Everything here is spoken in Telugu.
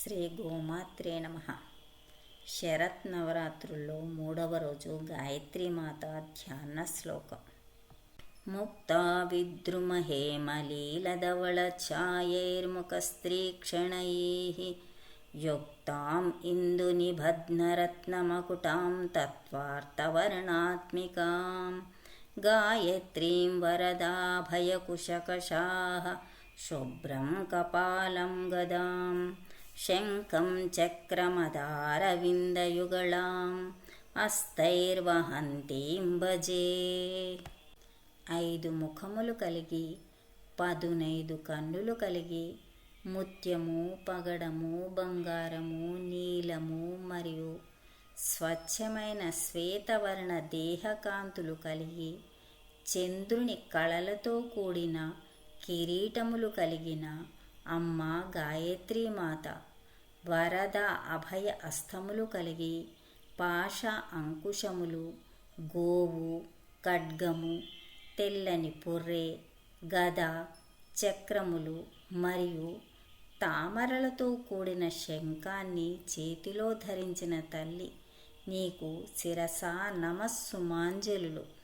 శ్రీ గోమాత్రే నమ శరత్ నవరాత్రుల్లో మూడవ రోజు గాయత్రీమాత ధ్యాన శ్లోకం ముక్తా విద్రుమహేమలీలధవళ ఛాయైర్ముఖస్త్రీక్షణైः యుక్తాం ఇందునిబధ్నరత్నమకుటాం తత్వార్తవర్ణాత్మికాం గాయత్రీం వరదాభయకుశకషాः शुभ्रं कपालं गदां शङ्खं चक्रमदारविन्दयुगलाम् అస్తైర్వహంతీం భజే ఐదు ముఖములు కలిగి పదునైదు కన్నులు కలిగి ముత్యము పగడము బంగారము నీలము మరియు స్వచ్ఛమైన శ్వేతవర్ణ దేహకాంతులు కలిగి చంద్రుని కళలతో కూడిన కిరీటములు కలిగిన అమ్మ గాయత్రీమాత వరద అభయ అస్తములు కలిగి పాష అంకుశములు గోవు ఖడ్గము తెల్లని పొర్రే గద చక్రములు మరియు తామరలతో కూడిన శంఖాన్ని చేతిలో ధరించిన తల్లి నీకు శిరసా నమస్సుమాంజలులు.